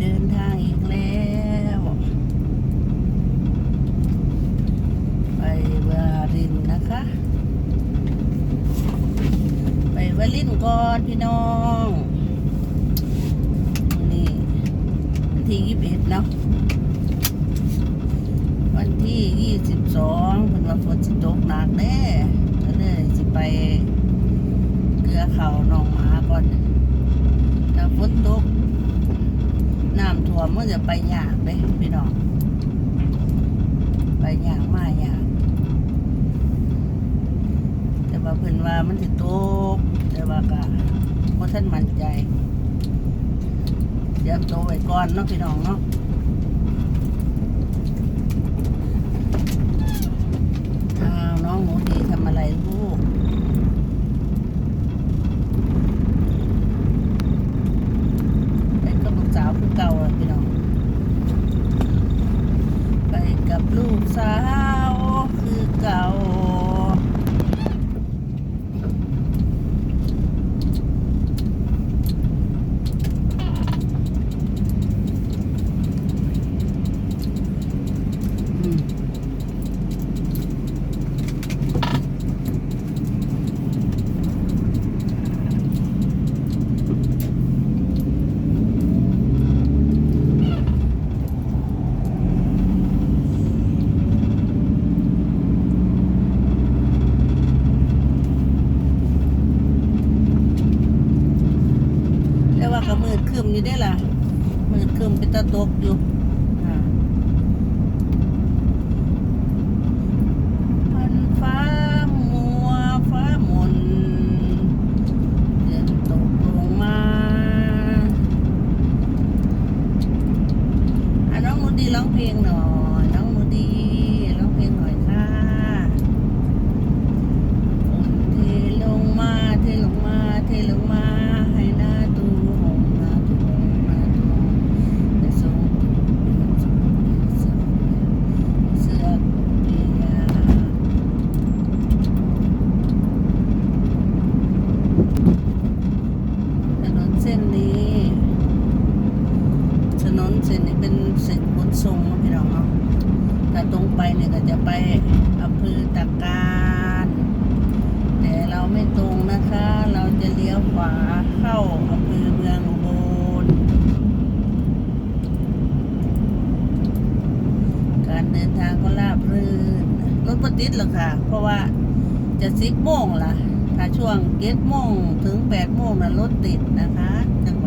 เดินทางอีกแล้ว ไปวารินนะคะ ไปวารินก่อนพี่น้อง นี่วันที่ยี่สิบเอ็ดเนาะวันที่ยี่สิบสองเป็นวันฝนตกหนักแน่ก็เลยสิไปเกลือเขาหนองหมาก่อนถ้าฝนตกน้ำท่ วมมันจะไปยากเลยพี่น้อง ไปยากมากยากแต่ว่าเพื่นว่ามันสิตกแต่ว่าก็บ่ท่านมั่นใจเดี๋ยวโตไว้ก่อนเนาะพี่น้องเนาะ อ้าวน้องหนูดีทำอะไรลูก ไปกับลูกสาวคือเก่าอะพี่น้อง ไปกับ ลูกสาวคือเก่า อืม แต่ว่าก็ มืดครึมอยู่ได้ล่ะมืดครึมเป็นตะตกอยู่อ่ามันฟ้ามัวฟ้ามนเดือนตกลงมาอะน้องหนูดีร้องเพลงหน่อย น้องหนูดีร้องเพลงหน่อยค่ะฝนเทลงมาเทลงมาเทลงมา ให้หน้าตูหงหน้าตูหงหน้าตูหงแต่ทรงเสื้อเปียถนนเส้นนี้ ถนนเส้นนี้เป็นเส้นขนส่งเนาะพี่น้องเนาะถ้า ตรงไปเนี่ยก็จะไปอำเภอตะการแต่เราไม่ตรงนะคะ เราจะเลี้ยวขวาเข้าอำเภอเมืองอุบลการเดินทางก็ราบรื่นรถปติดหรอกค่ะ เพราะว่าจะสิบโมงล่ะ ถ้าช่วงเจ็ดโมงถึงแปดโมงนะรถติดนะคะจัง